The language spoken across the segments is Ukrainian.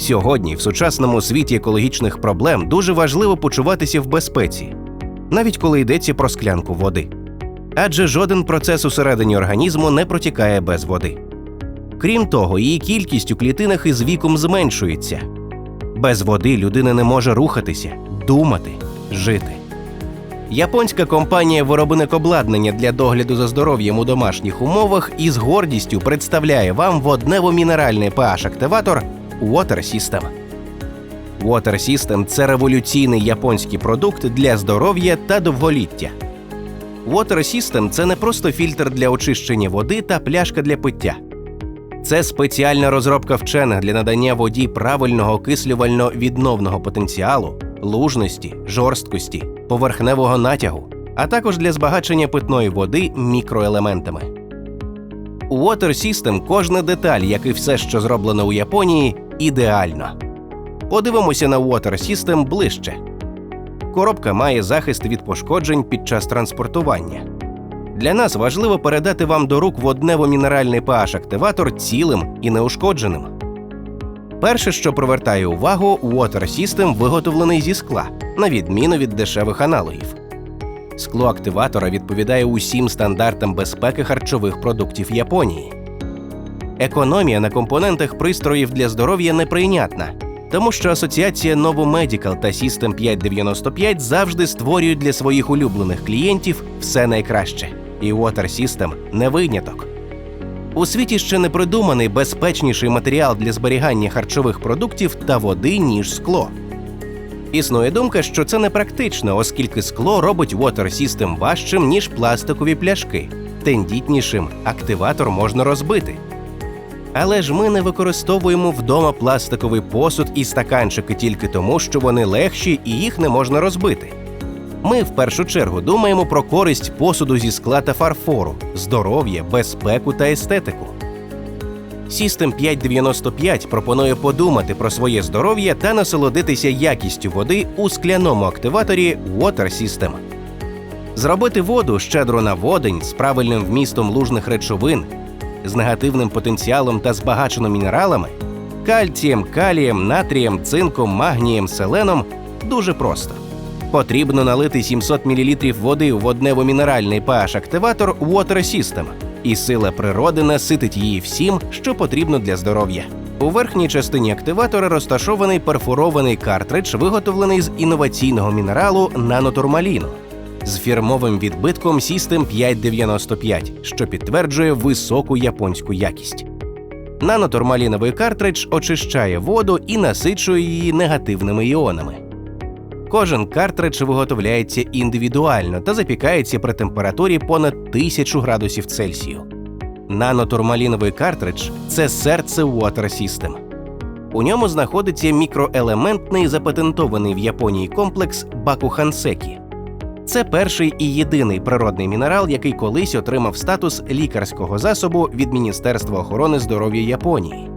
Сьогодні, в сучасному світі екологічних проблем, дуже важливо почуватися в безпеці, навіть коли йдеться про склянку води. Адже жоден процес усередині організму не протікає без води. Крім того, її кількість у клітинах із віком зменшується. Без води людина не може рухатися, думати, жити. Японська компанія виробник обладнання для догляду за здоров'ям у домашніх умовах із гордістю представляє вам воднево-мінеральний pH-активатор Water System. Water System – це революційний японський продукт для здоров'я та довголіття. Water System – це не просто фільтр для очищення води та пляшка для пиття. Це спеціальна розробка вчених для надання воді правильного окислювально-відновного потенціалу, лужності, жорсткості, поверхневого натягу, а також для збагачення питної води мікроелементами. У Water System кожна деталь, як і все, що зроблено у Японії, ідеально. Подивимося на Water System ближче. Коробка має захист від пошкоджень під час транспортування. Для нас важливо передати вам до рук воднево-мінеральний pH-активатор цілим і неушкодженим. Перше, що привертає увагу, Water System виготовлений зі скла, на відміну від дешевих аналогів. Скло активатора відповідає усім стандартам безпеки харчових продуктів Японії. Економія на компонентах пристроїв для здоров'я неприйнятна, тому що асоціація Novo Medical та System 595 завжди створюють для своїх улюблених клієнтів все найкраще, і Water System не виняток. У світі ще не придуманий безпечніший матеріал для зберігання харчових продуктів та води, ніж скло. Існує думка, що це непрактично, оскільки скло робить Water System важчим, ніж пластикові пляшки. Тендітнішим активатор можна розбити. Але ж ми не використовуємо вдома пластиковий посуд і стаканчики тільки тому, що вони легші і їх не можна розбити. Ми в першу чергу думаємо про користь посуду зі скла та фарфору, здоров'я, безпеку та естетику. System 595 пропонує подумати про своє здоров'я та насолодитися якістю води у скляному активаторі Water System. Зробити воду щедро на водень з правильним вмістом лужних речовин, з негативним потенціалом та збагачено мінералами кальцієм, калієм, натрієм, цинком, магнієм, селеном дуже просто. Потрібно налити 700 мл води у воднево-мінеральний pH-активатор Water System, і сила природи наситить її всім, що потрібно для здоров'я. У верхній частині активатора розташований перфорований картридж, виготовлений з інноваційного мінералу нанотурмаліну з фірмовим відбитком System 595, що підтверджує високу японську якість. Нанотурмаліновий картридж очищає воду і насичує її негативними іонами. Кожен картридж виготовляється індивідуально та запікається при температурі понад 1000 градусів Цельсію. Нанотурмаліновий картридж це серце Water System. У ньому знаходиться мікроелементний запатентований в Японії комплекс Бакухансекі. Це перший і єдиний природний мінерал, який колись отримав статус лікарського засобу від Міністерства охорони здоров'я Японії.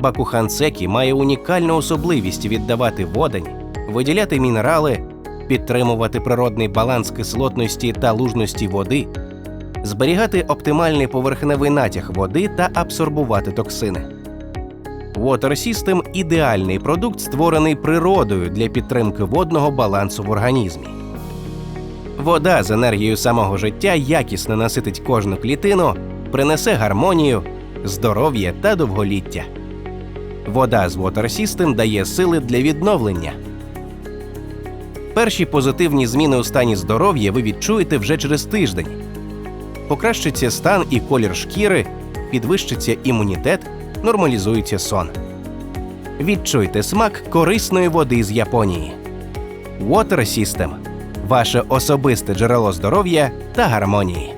Бакухансекі має унікальну особливість віддавати водень, виділяти мінерали, підтримувати природний баланс кислотності та лужності води, зберігати оптимальний поверхневий натяг води та абсорбувати токсини. Water System – ідеальний продукт, створений природою для підтримки водного балансу в організмі. Вода з енергією самого життя якісно наситить кожну клітину, принесе гармонію, здоров'я та довголіття. Вода з Water System дає сили для відновлення. Перші позитивні зміни у стані здоров'я ви відчуєте вже через тиждень. Покращиться стан і колір шкіри, підвищиться імунітет, нормалізується сон. Відчуйте смак корисної води з Японії. Water System – ваше особисте джерело здоров'я та гармонії.